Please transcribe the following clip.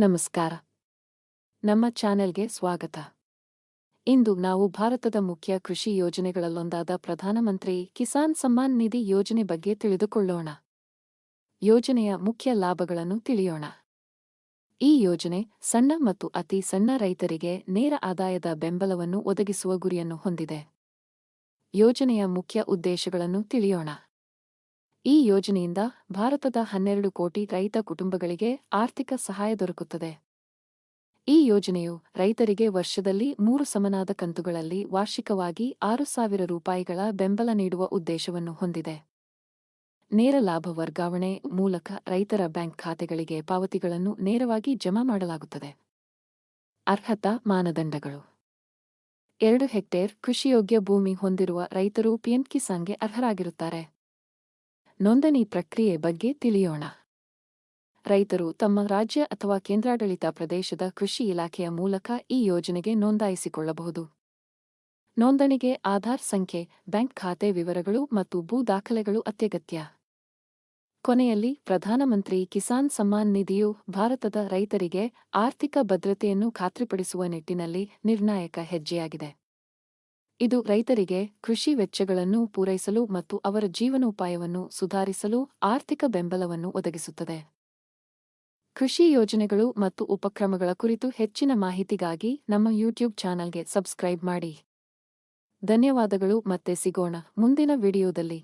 ನಮಸ್ಕಾರ. ನಮ್ಮ ಚಾನೆಲ್ಗೆ ಸ್ವಾಗತ. ಇಂದು ನಾವು ಭಾರತದ ಮುಖ್ಯ ಕೃಷಿ ಯೋಜನೆಗಳಲ್ಲೊಂದಾದ ಪ್ರಧಾನಮಂತ್ರಿ ಕಿಸಾನ್ ಸಮ್ಮಾನ್ ನಿಧಿ ಯೋಜನೆ ಬಗ್ಗೆ ತಿಳಿದುಕೊಳ್ಳೋಣ. ಯೋಜನೆಯ ಮುಖ್ಯ ಲಾಭಗಳನ್ನು ತಿಳಿಯೋಣ. ಈ ಯೋಜನೆ ಸಣ್ಣ ಮತ್ತು ಅತಿ ಸಣ್ಣ ರೈತರಿಗೆ ನೇರ ಆದಾಯದ ಬೆಂಬಲವನ್ನು ಒದಗಿಸುವ ಗುರಿಯನ್ನು ಹೊಂದಿದೆ. ಯೋಜನೆಯ ಮುಖ್ಯ ಉದ್ದೇಶಗಳನ್ನು ತಿಳಿಯೋಣ. ಈ ಯೋಜನೆಯಿಂದ ಭಾರತದ ಹನ್ನೆರಡು ಕೋಟಿ ರೈತ ಕುಟುಂಬಗಳಿಗೆ ಆರ್ಥಿಕ ಸಹಾಯ ದೊರಕುತ್ತದೆ. ಈ ಯೋಜನೆಯು ರೈತರಿಗೆ ವರ್ಷದಲ್ಲಿ ಮೂರು ಸಮನಾದ ಕಂತುಗಳಲ್ಲಿ ವಾರ್ಷಿಕವಾಗಿ ಆರು ಸಾವಿರ ರೂಪಾಯಿಗಳ ಬೆಂಬಲ ನೀಡುವ ಉದ್ದೇಶವನ್ನು ಹೊಂದಿದೆ. ನೇರ ಲಾಭ ವರ್ಗಾವಣೆ ಮೂಲಕ ರೈತರ ಬ್ಯಾಂಕ್ ಖಾತೆಗಳಿಗೆ ಪಾವತಿಗಳನ್ನು ನೇರವಾಗಿ ಜಮಾ ಮಾಡಲಾಗುತ್ತದೆ. ಅರ್ಹತಾ ಮಾನದಂಡಗಳು. ಎರಡು ಹೆಕ್ಟೇರ್ ಕೃಷಿಯೋಗ್ಯ ಭೂಮಿ ಹೊಂದಿರುವ ರೈತರು ಪಿಎಂ ಕಿಸಾನ್ಗೆ ಅರ್ಹರಾಗಿರುತ್ತಾರೆ. ನೋಂದಣಿ ಪ್ರಕ್ರಿಯೆ ಬಗ್ಗೆ ತಿಳಿಯೋಣ. ರೈತರು ತಮ್ಮ ರಾಜ್ಯ ಅಥವಾ ಕೇಂದ್ರಾಡಳಿತ ಪ್ರದೇಶದ ಕೃಷಿ ಇಲಾಖೆಯ ಮೂಲಕ ಈ ಯೋಜನೆಗೆ ನೋಂದಾಯಿಸಿಕೊಳ್ಳಬಹುದು. ನೋಂದಣಿಗೆ ಆಧಾರ್ ಸಂಖ್ಯೆ, ಬ್ಯಾಂಕ್ ಖಾತೆ ವಿವರಗಳು ಮತ್ತು ಭೂ ದಾಖಲೆಗಳು ಅತ್ಯಗತ್ಯ. ಕೊನೆಯಲ್ಲಿ ಪ್ರಧಾನಮಂತ್ರಿ ಕಿಸಾನ್ ಸಮ್ಮಾನ್ ನಿಧಿಯು ಭಾರತದ ರೈತರಿಗೆ ಆರ್ಥಿಕ ಭದ್ರತೆಯನ್ನು ಖಾತ್ರಿಪಡಿಸುವ ನಿಟ್ಟಿನಲ್ಲಿ ನಿರ್ಣಾಯಕ ಹೆಜ್ಜೆಯಾಗಿದೆ. ಇದು ರೈತರಿಗೆ ಕೃಷಿ ವೆಚ್ಚಗಳನ್ನು ಪೂರೈಸಲು ಮತ್ತು ಅವರ ಜೀವನೋಪಾಯವನ್ನು ಸುಧಾರಿಸಲು ಆರ್ಥಿಕ ಬೆಂಬಲವನ್ನು ಒದಗಿಸುತ್ತದೆ. ಕೃಷಿ ಯೋಜನೆಗಳು ಮತ್ತು ಉಪಕ್ರಮಗಳ ಕುರಿತು ಹೆಚ್ಚಿನ ಮಾಹಿತಿಗಾಗಿ ನಮ್ಮ ಯೂಟ್ಯೂಬ್ ಚಾನಲ್ಗೆ ಸಬ್ಸ್ಕ್ರೈಬ್ ಮಾಡಿ. ಧನ್ಯವಾದಗಳು ಮತ್ತೆ ಸಿಗೋಣ ಮುಂದಿನ ವಿಡಿಯೋದಲ್ಲಿ.